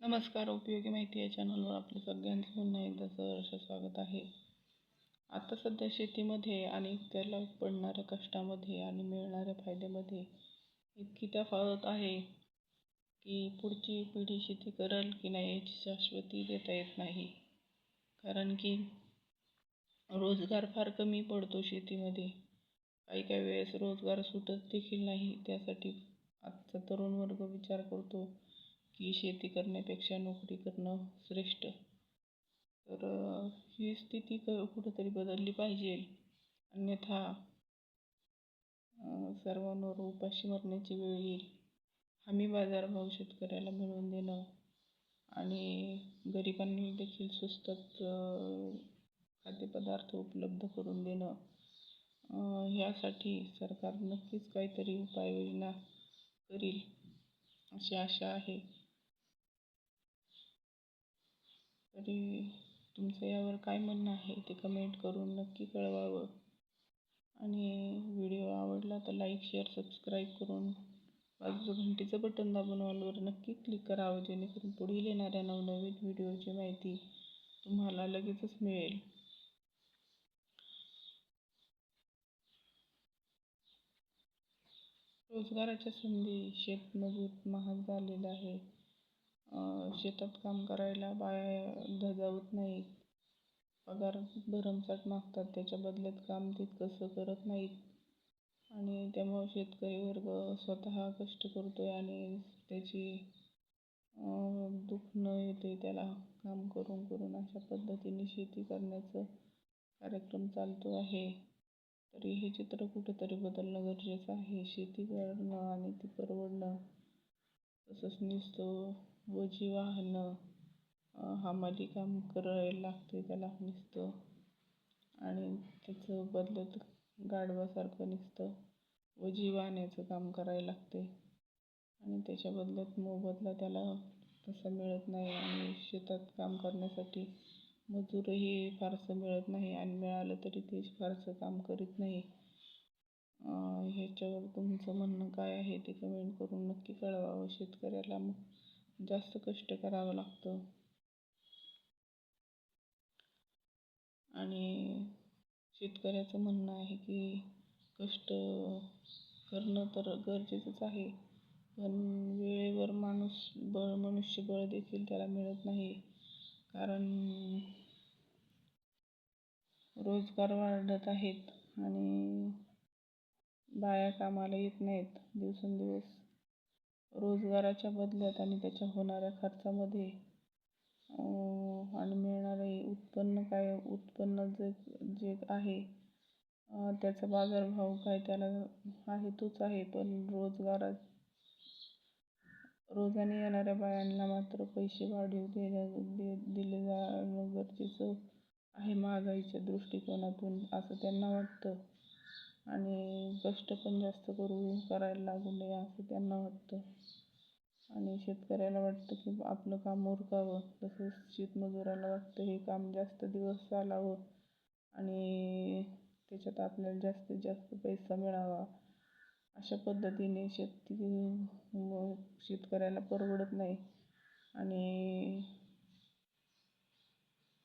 नमस्कार उपयोगी माहिती या चॅनलवर आपलं सगळ्यांचं पुन्हा एकदा सहर्ष स्वागत आहे. आता सध्या शेतीमध्ये आणि त्याला पडणाऱ्या कष्टामध्ये आणि मिळणाऱ्या फायद्यामध्ये इतकी तफावत आहे की पुढची पिढी शेती करेल की नाही याची शाश्वती देता येत नाही. कारण की रोजगार फार कमी पडतो शेतीमध्ये. काही काही वेळेस रोजगार सुटत देखील नाही त्यासाठी आजचा तरुण वर्ग विचार करतो की शेती करण्यापेक्षा नोकरी करणं श्रेष्ठ. तर ही स्थिती क कुठंतरी बदलली पाहिजे. अन्यथा सर्वांवर उपाशी मरण्याची वेळ येईल. हमी बाजारभाव शेतकऱ्याला मिळवून देणं आणि गरिबांनी देखील स्वस्तात खाद्यपदार्थ उपलब्ध करून देणं ह्यासाठी सरकार नक्कीच काहीतरी उपाययोजना करील अशी आशा आहे. तरी तुमचं यावर काय म्हणणं आहे ते कमेंट करून नक्की कळवावं. आणि व्हिडिओ आवडला तर लाईक शेअर सबस्क्राईब करून बाजूचं घंटीचं बटन दाबून ऑलवर नक्की क्लिक करावं जेणेकरून पुढील येणाऱ्या नवनवीन व्हिडिओची माहिती तुम्हाला लगेचच मिळेल. रोजगाराच्या संधी शेतमजूर महाग झालेला आहे शेतात काम करायला बाया धजावत नाहीत. पगार भरमसाठ मागतात. त्याच्या बदल्यात काम तितकंसं करत नाहीत. आणि त्यामुळं शेतकरी वर्ग स्वतः कष्ट करतो आहे आणि त्याची दुखणं येते त्याला काम करून करून अशा पद्धतीने शेती करण्याचं कार्यक्रम चालतो आहे. तरी हे चित्र कुठंतरी बदलणं गरजेचं आहे. शेती करणं आणि ती परवडणं तसंच नुसतं. वजी वाहनं हमाली काम करायला लागते त्याला निसतं. आणि त्याचं बदलत गाढवासारखं निसतं. व जी वाहण्याचं काम करायला लागते आणि त्याच्या बदल्यात मोबदला त्याला तसा मिळत नाही आणि शेतात काम करण्यासाठी मजूरही फारसं मिळत नाही आणि मिळालं तरी ते फारसं काम करीत नाही. ह्याच्यावर तुमचं म्हणणं काय आहे ते कमेंट करून नक्की कळवावं. शेतकऱ्याला मग जास्त कष्ट करावं लागतं. आणि शेतकऱ्याचं म्हणणं आहे की कष्ट करणं तर गरजेचंच आहे. पण वेळेवर माणूस बळ मनुष्यबळ देखील त्याला मिळत नाही. कारण रोजगार वाढत आहेत आणि बाया कामाला येत नाहीत दिवसेंदिवस. रोजगाराच्या बदल्यात आणि त्याच्या होणाऱ्या खर्चामध्ये आणि मिळणारे उत्पन्न काय उत्पन्न जे जे आहे त्याचा बाजारभाव काय त्याला आहे तोच आहे. पण रोजगारात रोजाने येणाऱ्या बायांना मात्र पैसे वाढीव देण्या दे दिले जाणं गरजेचं आहे महागाईच्या दृष्टिकोनातून असं त्यांना वाटतं. आणि कष्ट पण जास्त करू करायला लागू नये असं त्यांना वाटतं. आणि शेतकऱ्याला वाटतं की आपलं काम उरकावं. तसेच शेतमजुराला वाटतं हे काम जास्त दिवस चालावं आणि त्याच्यात आपल्याला जास्तीत जास्त पैसा मिळावा. अशा पद्धतीने शेती शेतकऱ्याला परवडत नाही. आणि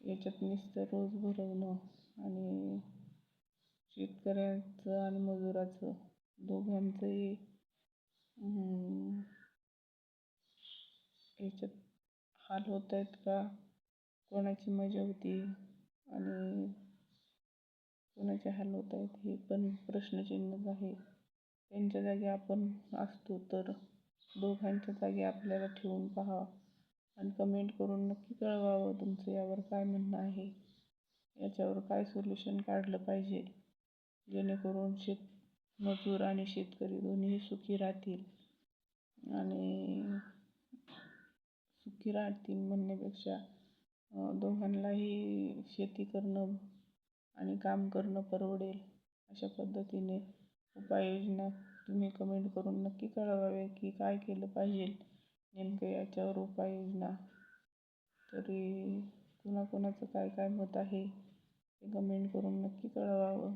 याच्यात नुसतं रोज भरवणं आणि शेतकऱ्याचं आणि मजुराचं दोघांचंही याच्यात हाल होत आहेत का? कोणाची मजा होती आणि कोणाचे हाल होत आहेत हे पण प्रश्नचिन्हच आहे. त्यांच्या जागी आपण असतो तर दोघांच्या जागी आपल्याला ठेवून पहा आणि कमेंट करून नक्की कळवावं तुमचं यावर काय म्हणणं आहे. याच्यावर काय सोल्युशन काढलं पाहिजे? जेणेकरून शेत मजूर आणि शेतकरी दोन्हीही सुखी राहतील. आणि सुखी राहतील म्हणण्यापेक्षा दोघांनाही शेती करणं आणि काम करणं परवडेल अशा पद्धतीने उपाययोजना तुम्ही कमेंट करून नक्की कळवावे की काय केलं पाहिजे नेमकं याच्यावर उपाययोजना. तरी कुणाकुणाचं काय काय मत आहे ते कमेंट करून नक्की कळवावं.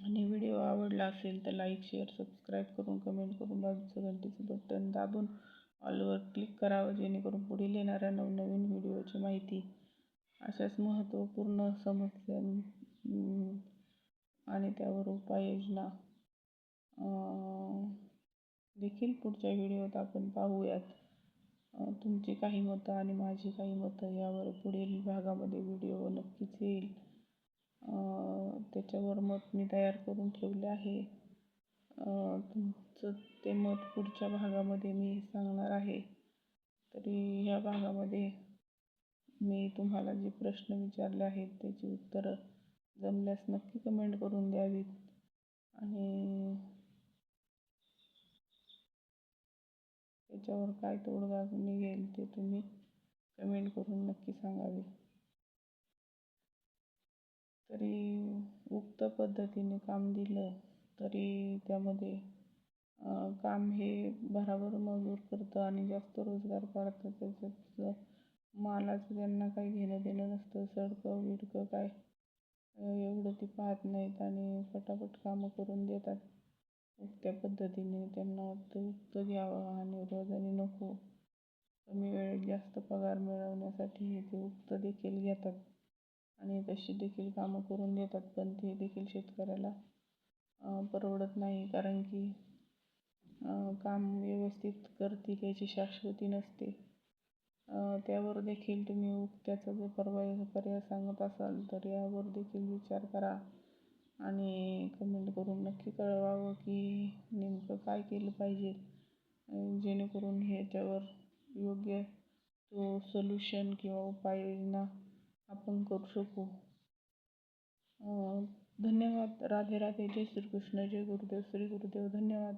आणि व्हिडिओ आवडला असेल तर लाईक शेअर सबस्क्राईब करून कमेंट करून बाजूचं घंटीचं बटन दाबून ऑलवर क्लिक करावं जेणेकरून पुढील येणाऱ्या नवनवीन व्हिडिओची माहिती अशाच महत्त्वपूर्ण समस्या आणि त्यावर उपाययोजना देखील पुढच्या व्हिडिओत आपण पाहूयात. तुमची काही मतं आणि माझी काही मतं यावर पुढील भागामध्ये व्हिडिओ नक्कीच येईल. त्याच्यावर मत मी तयार करून ठेवले आहे. तुमचं ते मत पुढच्या भागामध्ये मी सांगणार आहे. तरी ह्या भागामध्ये मी तुम्हाला जे प्रश्न विचारले आहेत त्याची उत्तरं जमल्यास नक्की कमेंट करून द्यावीत. आणि त्याच्यावर काय तोडगा निघेल ते तुम्ही कमेंट करून नक्की सांगावे. तरी उक्त पद्धतीने काम दिलं तरी त्यामध्ये काम हे भराभर मजूर करतं आणि जास्त रोजगार काढतं. त्याच्यात मालाचं त्यांना काही घेणं देणं नसतं. सडकं विडकं काय एवढं ती पाहत नाहीत आणि फटाफट कामं करून देतात. त्या पद्धतीने त्यांना वाटतं उक्त घ्यावं आणि रोजाने नको. कमी वेळेत जास्त पगार मिळवण्यासाठी हे ते उक्त देखील घेतात. आणि तशी देखील कामं करून देतात पण ते देखील शेतकऱ्याला परवडत नाही. कारण की काम व्यवस्थित करतील याची शाश्वती नसते. त्यावर देखील तुम्ही उक्त्याचा जर पर्याय पर्याय सांगत असाल तर यावर देखील विचार करा. आणि कमेंट करून नक्की कळवावं की नेमकं काय केलं पाहिजे. जेणेकरून ह्याच्यावर योग्य तो सोल्युशन किंवा उपाययोजना आपण करू शकू. धन्यवाद. राधे राधे. जय श्रीकृष्ण. जय गुरुदेव. श्री गुरुदेव. धन्यवाद.